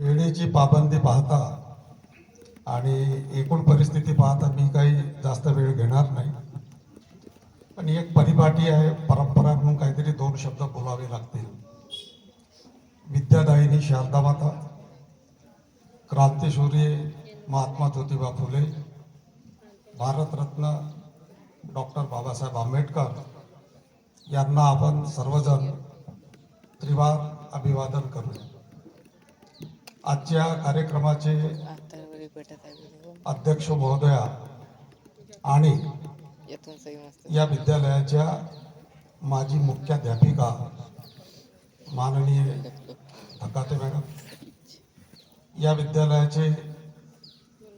वेळेची पाबंदी पाहता आणि एकूण परिस्थिती पाहता मी काही जास्त वेळ घेणार नाही. पण एक परिपाटी आहे परंपरा म्हणून काहीतरी दोन शब्द बोलावे लागतील. विद्यादायिनी शारदा माता क्रांतीसूर्य महात्मा ज्योतिबा फुले भारतरत्न डॉक्टर बाबासाहेब आंबेडकर यांना आपण सर्वजण त्रिवार अभिवादन करू. आजच्या कार्यक्रमाचे अध्यक्ष महोदया आणि या विद्यालयाच्या माजी मुख्याध्यापिका माननीय धकाते मॅडम या विद्यालयाचे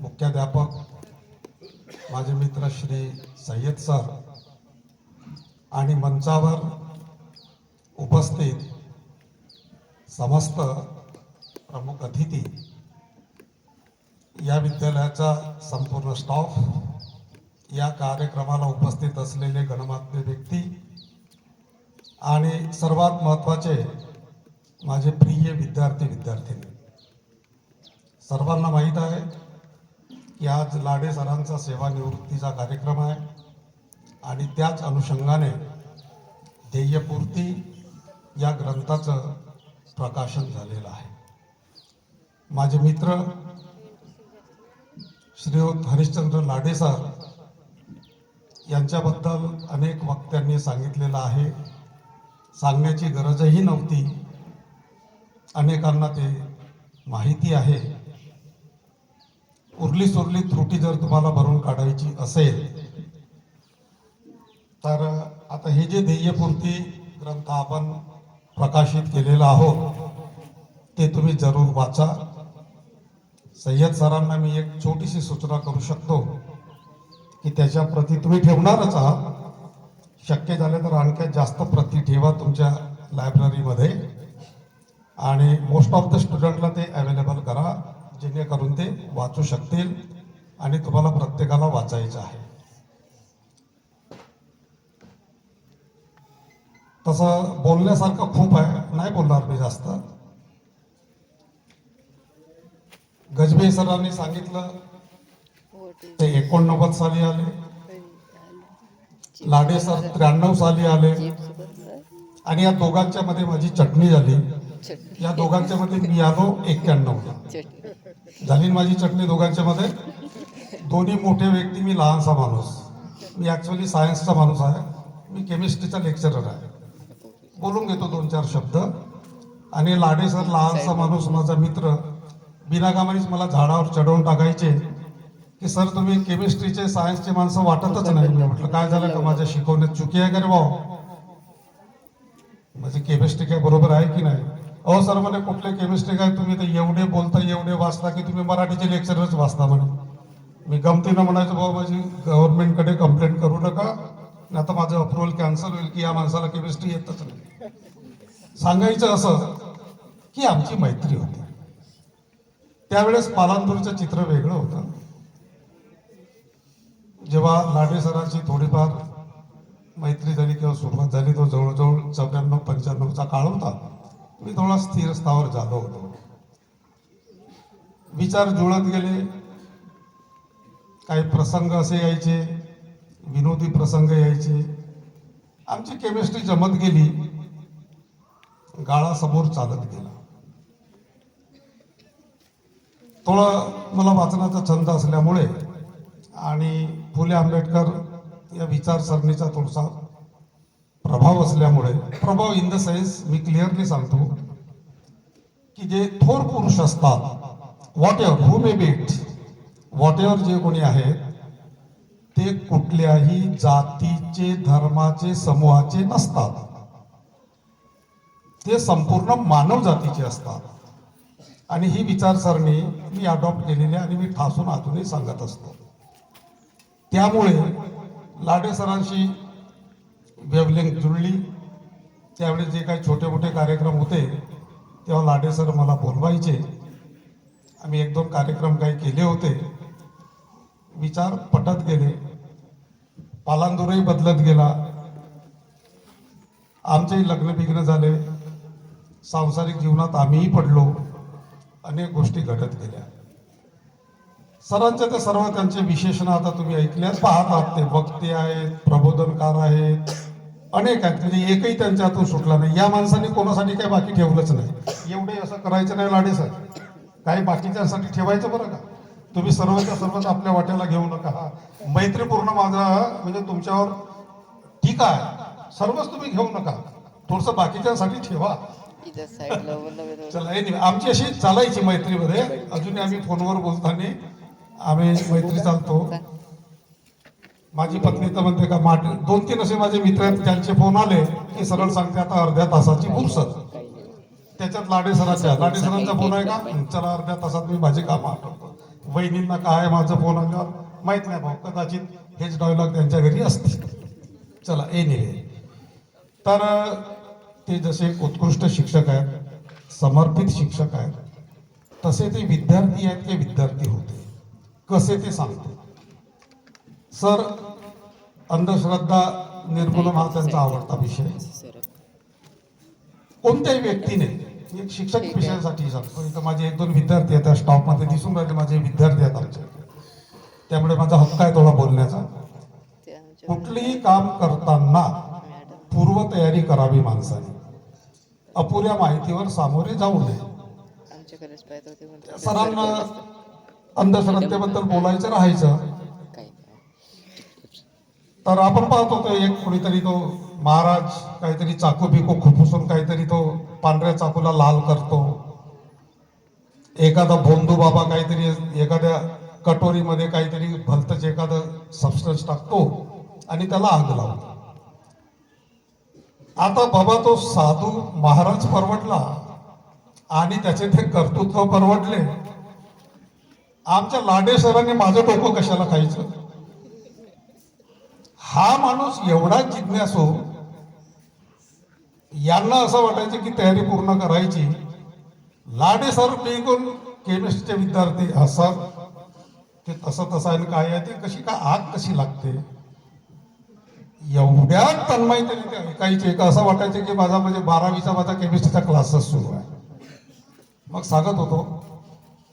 मुख्याध्यापक माझे मित्र श्री सय्यद सर आणि मंचावर उपस्थित समस्त प्रमुख अतिथी या विद्यालयाचा संपूर्ण स्टाफ या कार्यक्रमाला उपस्थित असलेले गणमान्य व्यक्ती आणि सर्वात महत्त्वाचे माझे प्रिय विद्यार्थी विद्यार्थिनी. सर्वांना माहीत आहे की आज लाडे सरांचा सेवानिवृत्तीचा कार्यक्रम आहे आणि त्याच अनुषंगाने ध्येयपूर्ती या ग्रंथाचं प्रकाशन झालेलं आहे. माझे मित्र श्रीयुत हरिश्चंद्र लाडे सर यांच्याबद्दल अनेक वक्त्यांनी सांगितलेलं आहे. सांगण्याची गरजही नव्हती. अनेकांना ते माहिती आहे. उरली सुरली त्रुटी जर तुम्हाला भरून काढायची असेल तर आता हे जे ध्येयपूर्ती ग्रंथ आपण प्रकाशित केलेला आहोत ते तुम्ही जरूर वाचा. सय्यद सरांना मी एक छोटीशी सूचना करू शकतो की त्याच्या प्रती तुम्ही ठेवणारच आहात. शक्य झाले तर आणखी जास्त प्रती ठेवा तुमच्या लायब्ररीमध्ये. आणि मोस्ट ऑफ द स्टुडंटला ते अवेलेबल करा जेणेकरून ते वाचू शकतील आणि तुम्हाला प्रत्येकाला वाचायचं आहे. तसं बोलण्यासारखं खूप आहे. नाही बोलणार मी जास्त. गजबे सरांनी सांगितलं. ते एकोणनव्वद साली आले. लाडे सर त्र्याण्णव साली आले. आणि या दोघांच्या मध्ये माझी चटणी झाली. या दोघांच्या मध्ये मी आलो एक्क्याण्णव. झाली माझी चटणी दोघांच्या मध्ये? दोन्ही मोठे व्यक्ती मी लहानसा माणूस. मी ऍक्च्युअली सायन्सचा माणूस आहे. मी केमिस्ट्रीचा लेक्चरर आहे. बोलून घेतो दोन चार शब्द. आणि लाडे सर लहानसा माणूस माझा मित्र. बिनाकामानेच मला झाडावर चढवून टाकायचे की सर तुम्ही केमिस्ट्रीचे सायन्सचे माणसं वाटतच नाही. मी म्हटलं काय झालं का? माझ्या शिकवण्यात चुकी आहे का रे भाऊ? म्हणजे केमिस्ट्री काय बरोबर आहे की नाही? अहो सर म्हणे कुठले केमिस्ट्री काय? तुम्ही तर एवढे बोलता एवढे वाचता की तुम्ही मराठीचे लेक्चरच वाचता म्हणे. मी गमतीनं म्हणायचो भाऊ माझी गव्हर्नमेंटकडे कंप्लेंट करू नका नाही आता माझं अप्रुव्हल कॅन्सल होईल की या माणसाला केमिस्ट्री येतच नाही. सांगायचं असं की आमची मैत्री होती. त्यावेळेस पालांदूरचं चित्र वेगळं होतं. जेव्हा लाडे सरांची थोडीफार मैत्री झाली किंवा सुरुवात झाली तो जवळजवळ चौऱ्याण्णव पंच्याण्णवचा काळ होता. मी थोडा स्थिर स्थावर झालो होतो. विचार जुळत गेले. काही प्रसंग असे यायचे विनोदी प्रसंग यायचे. आमची केमिस्ट्री जमत गेली. गाळासमोर चालत गेला. थोडं मला वाचनाचा छंद असल्यामुळे आणि फुले आंबेडकर या विचारसरणीचा थोडासा प्रभाव असल्यामुळे प्रभाव इन द सेन्स मी क्लिअरली सांगतो की जे थोर पुरुष असतात whatever who may be it whatever जे कोणी आहेत ते कुठल्याही जातीचे धर्माचे समूहाचे नसतात. ते संपूर्ण मानव जातीचे असतात. आणि ही विचारसरणी मी अडॉप्ट केलेली आहे आणि मी ठासून अजूनही सांगत असतो. त्यामुळे लाडे सरांशी वेवलिंग जुळली. त्यावेळी जे काही छोटे मोठे कार्यक्रम होते तेव्हा लाडे सर मला बोलवायचे. आम्ही एक दोन कार्यक्रम काही केले होते. विचार पटत गेले. पालांदूरही बदलत गेला. आमचेही लग्न बिग्न झाले. सांसारिक जीवनात आम्हीही पडलो. अनेक गोष्टी घडत गेल्या. सरांचे त्या सर्व त्यांचे विशेषण आता तुम्ही ऐकल्यात पाहतात ते. वक्ते आहेत प्रबोधनकार आहेत अनेक आहेत. म्हणजे एकही त्यांच्या हातून सुटला नाही. या माणसाने कोणासाठी काही बाकी ठेवलंच नाही. एवढे असं करायचं नाही लाडे सर काही बाकीच्यासाठी ठेवायचं बरं का? तुम्ही सर्वच्या सर्वच आपल्या वाट्याला घेऊ नका. हा. मैत्रीपूर्ण माझा म्हणजे तुमच्यावर ठीक आहे. सर्वच तुम्ही घेऊ नका. थोडस बाकीच्यांसाठी ठेवा. चला हे नाही. आमची अशी चालायची मैत्रीमध्ये अजूनही आम्ही फोनवर बोलताना आम्ही मैत्री चालतो. माझी पत्नी तर म्हणते का माट दोन तीन असे माझे मित्र आहेत त्यांचे फोन आले की सरळ सांगते आता अर्ध्या तासाची फुरसत. त्याच्यात लाडे सरांच्या लाडे सरांचा फोन आहे का? चला अर्ध्या तासात मी माझे काम आठवतो. वहिनींना काय माझा फोन आल्यावर माहीत नाही भाऊ कदाचित हेच डायलॉग त्यांच्या घरी असतील. चला ए निवे तर ते जसे उत्कृष्ट शिक्षक आहेत समर्पित शिक्षक आहेत तसे ते विद्यार्थी आहेत ते विद्यार्थी होते. कसे ते सांगते. सर अंधश्रद्धा निर्मूलन हा त्यांचा आवडता विषय. कोणत्याही व्यक्तीने एक शिक्षक. विषयासाठी सांगतो. इथं माझे एक दोन विद्यार्थी आहेत त्या स्टॉपमध्ये दिसून राहिले माझे विद्यार्थी आहेत आमचे. त्यामुळे माझा हक्क आहे थोडा बोलण्याचा. कुठलीही काम करताना पूर्वतयारी करावी माणसाने. अपुऱ्या माहितीवर सामोरे जाऊ नये. सरांना अंधश्रद्धेबद्दल बोलायचं राहायचं. तर आपण पाहत होतो एक कोणीतरी तो महाराज काहीतरी चाकू बिकू खुपसून काहीतरी तो पांढऱ्या चाकूला लाल करतो. एखादा भोंदू बाबा काहीतरी एखाद्या कटोरीमध्ये काहीतरी भलतच एखादं सबस्टन्स टाकतो आणि त्याला आग लावतो. आता बाबा तो साधू महाराज परवडला आणि त्याचे ते कर्तृत्व परवडले. आमच्या लाडे सरांनी माझं डोकं कशाला खायचं? हा माणूस एवढा जिज्ञासू यांना असं वाटायचं की तयारी पूर्ण करायची. लाडे सर निघून केमिस्ट्रीचे विद्यार्थी असतात ते तसं तसं आहे आणि काय आहे ते कशी काय आग कशी लागते? एवढ्या तन्मयतेने ते ऐकायचे का असं वाटायचं की माझा म्हणजे बारावीचा माझा केमिस्ट्रीचा क्लासेस सुरू आहे. मग सांगत होतो